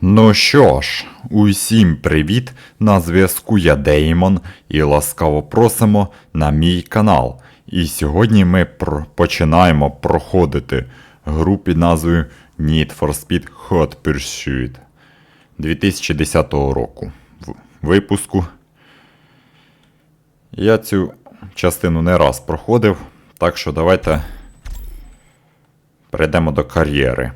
Ну що ж, усім привіт! На зв'язку я Деймон і ласкаво просимо на мій канал. І сьогодні ми починаємо проходити гру під назвою Need for Speed Hot Pursuit 2010 року в- випуску. Я цю частину не раз проходив, так що давайте перейдемо до кар'єри.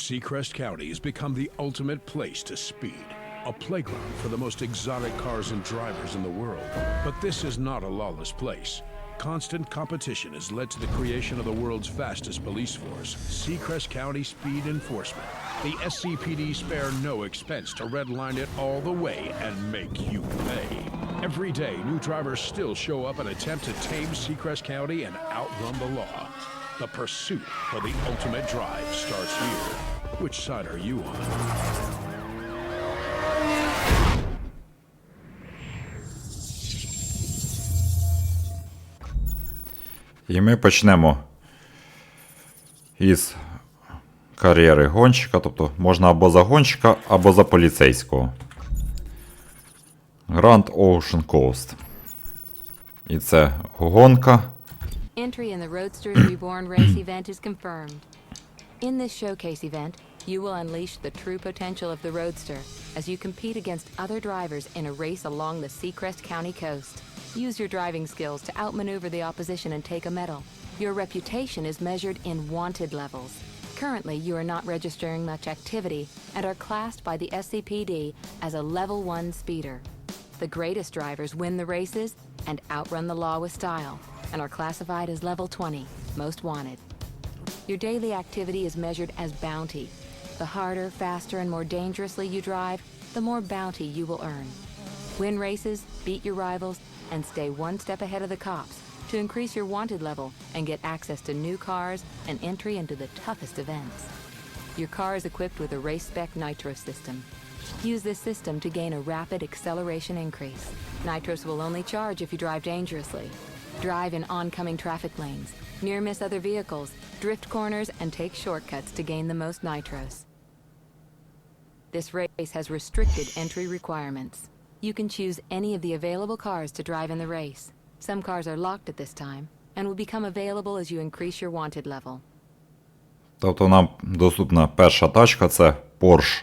Seacrest County has become the ultimate place to speed, a playground for the most exotic cars and drivers in the world. But this is not a lawless place. Constant competition has led to the creation of the world's fastest police force, Seacrest County Speed Enforcement. The SCPD spare no expense to redline it all the way and make you pay. Every day, new drivers still show up and attempt to tame Seacrest County and outrun the law. The pursuit for the ultimate drive starts here. Which side are you on? І ми почнемо із кар'єри гонщика, тобто можна або за гонщика, або за поліцейського. Grand Ocean Coast. І це гонка. Entry in the Roadsters Reborn race event is confirmed. In this showcase event, you will unleash the true potential of the Roadster as you compete against other drivers in a race along the Seacrest County coast. Use your driving skills to outmaneuver the opposition and take a medal. Your reputation is measured in wanted levels. Currently, you are not registering much activity and are classed by the SCPD as a level 1 speeder. The greatest drivers win the races and outrun the law with style, and are classified as level 20, most wanted. Your daily activity is measured as bounty. The harder, faster, and more dangerously you drive, the more bounty you will earn. Win races, beat your rivals, and stay one step ahead of the cops to increase your wanted level and get access to new cars and entry into the toughest events. Your car is equipped with a race spec nitro system. Use this system to gain a rapid acceleration increase. Nitros will only charge if you drive dangerously. Drive in oncoming traffic lanes, near miss other vehicles, drift corners, and take shortcuts to gain the most nitros. This race has restricted entry requirements. You can choose any of the available cars to drive in the race. Some cars are locked at this time and will become available as you increase your wanted level. Тобто нам доступна перша тачка це Porsche.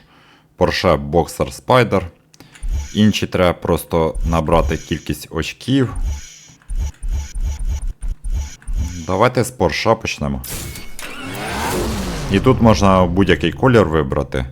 Porsche Boxer Spider. Інші треба просто набрати кількість очків. Давайте з Porsche почнемо. І тут можна будь-який колір вибрати.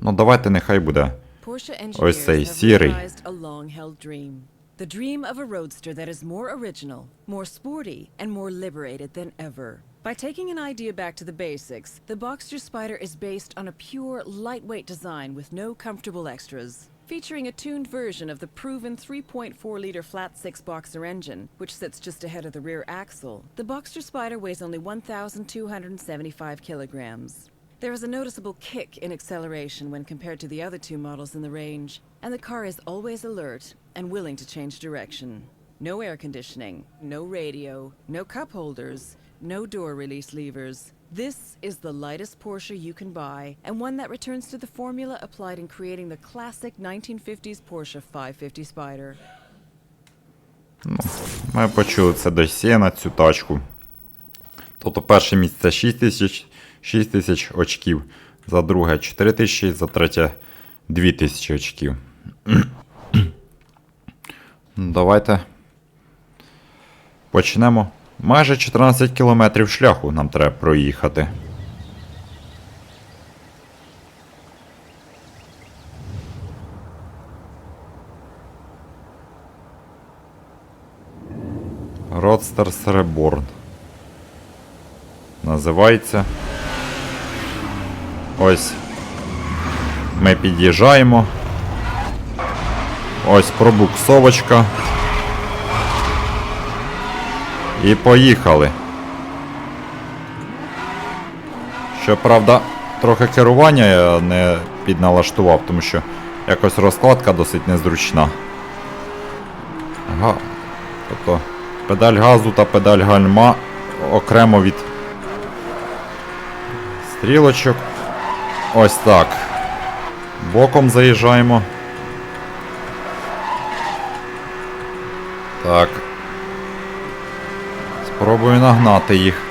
Ну, давайте нехай буде. Porsche Ось engineers цей have сірий. realized a long-held dream. The dream of a roadster that is more original, more sporty, and more liberated than ever. By taking an idea back to the basics, the Boxster Spider is based on a pure, lightweight design with no comfortable extras. Featuring a tuned version of the proven 3.4-liter flat six boxer engine, which sits just ahead of the rear axle, the Boxster Spider weighs only 1,275 kilograms. There is a noticeable kick in acceleration when compared to the other two models in the range, and the car is always alert and willing to change direction. No air conditioning, no radio, no cup holders, no door release levers. This is the lightest Porsche you can buy, and one that returns to the formula applied in creating the classic 1950s Porsche 550 Spider. Ми почули це досі на цю тачку. Тобто перше місце 6 тисяч, 6 тисяч очків, за друге 4 тисячі, за третє 2 тисячі очків. Ну, Давайте почнемо. Майже 14 кілометрів шляху нам треба проїхати. Roadsters Reborn. Називається. Ось. Ми під'їжджаємо. Ось пробуксовочка. І поїхали. Щоправда, трохи керування я не підналаштував, тому що якось розкладка досить незручна. Га. Тобто педаль газу та педаль гальма окремо від стрілочок. Ось так. Боком заїжджаємо. Так. Спробую нагнати їх.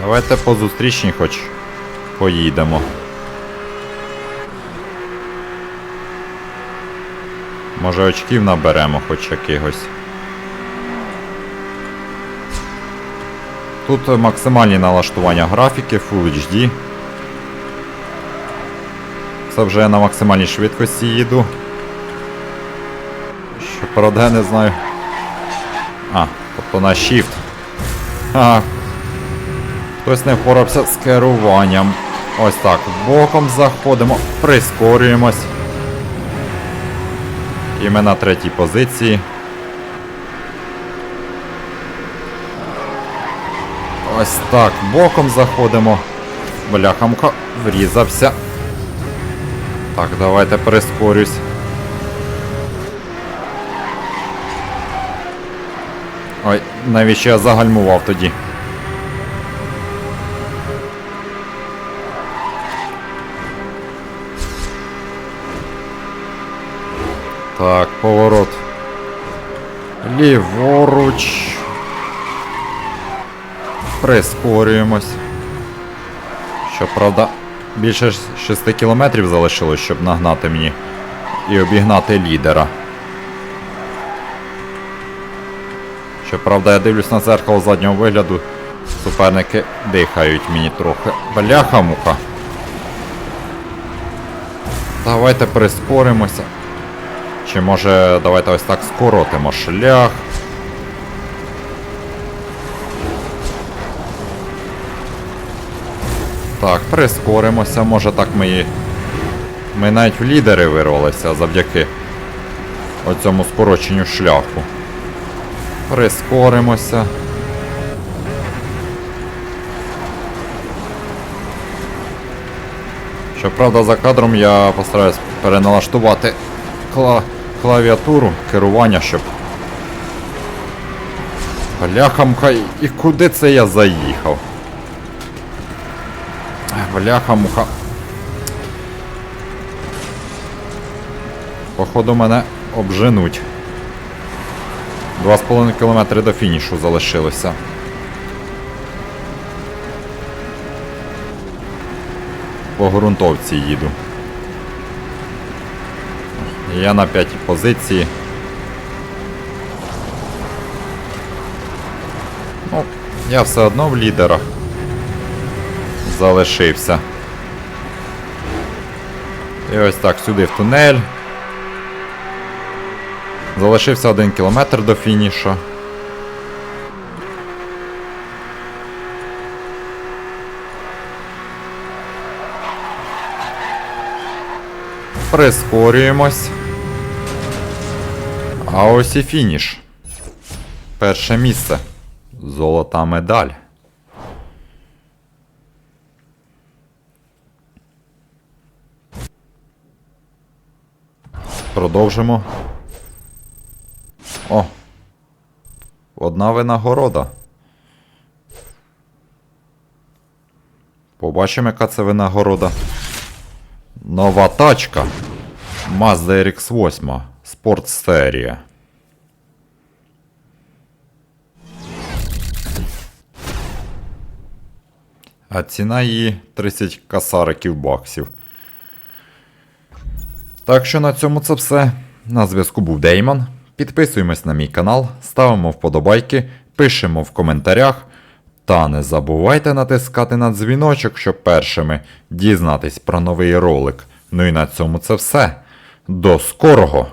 Давайте по зустрічній хоч поїдемо. Може очків наберемо хоч якихось. Тут максимальні налаштування графіки Full HD. Це вже я на максимальній швидкості їду. Щоправда, я не знаю. А, тобто на Shift. А, хтось не впорався з керуванням. Ось так. Боком заходимо, прискорюємось. І ми на третій позиції. Ось так, боком заходимо. Бляхамка врізався. Так, давайте прискорюсь. Ой, навіщо я загальмував тоді? Так, поворот. Ліворуч. Прискорюємось. Щоправда, більше 6 кілометрів залишилось, щоб нагнати мені і обігнати лідера. Щоправда, я дивлюсь на зеркало заднього вигляду. Суперники дихають мені трохи. Бляха-муха. Давайте прискоримося. Чи може давайте ось так скоротимо шлях. Так, прискоримося, може так ми і... Ми навіть в лідери вирвалися завдяки оцьому скороченню шляху. Прискоримося. Щоправда, за кадром я постараюсь переналаштувати кла... клавіатуру керування, щоб. Бляхамка, і куди це я заїхав? Бляха-муха. Походу мене обженуть. 2,5 км до фінішу залишилося. По ґрунтовці їду. Я на п'ятій позиції. Ну, я все одно в лідерах залишився. І ось так, сюди в тунель. Залишився один кілометр до фінішу. Прискорюємось. А ось і фініш. Перше місце. Золота медаль. Продовжимо. О! Одна винагорода. Побачимо, яка це винагорода. Нова тачка. Mazda RX8. Спорт серія. А ціна її 30 касариків баксів. Так що на цьому це все. На зв'язку був Деймон. Підписуємось на мій канал, ставимо вподобайки, пишемо в коментарях. Та не забувайте натискати на дзвіночок, щоб першими дізнатись про новий ролик. Ну і на цьому це все. До скорого!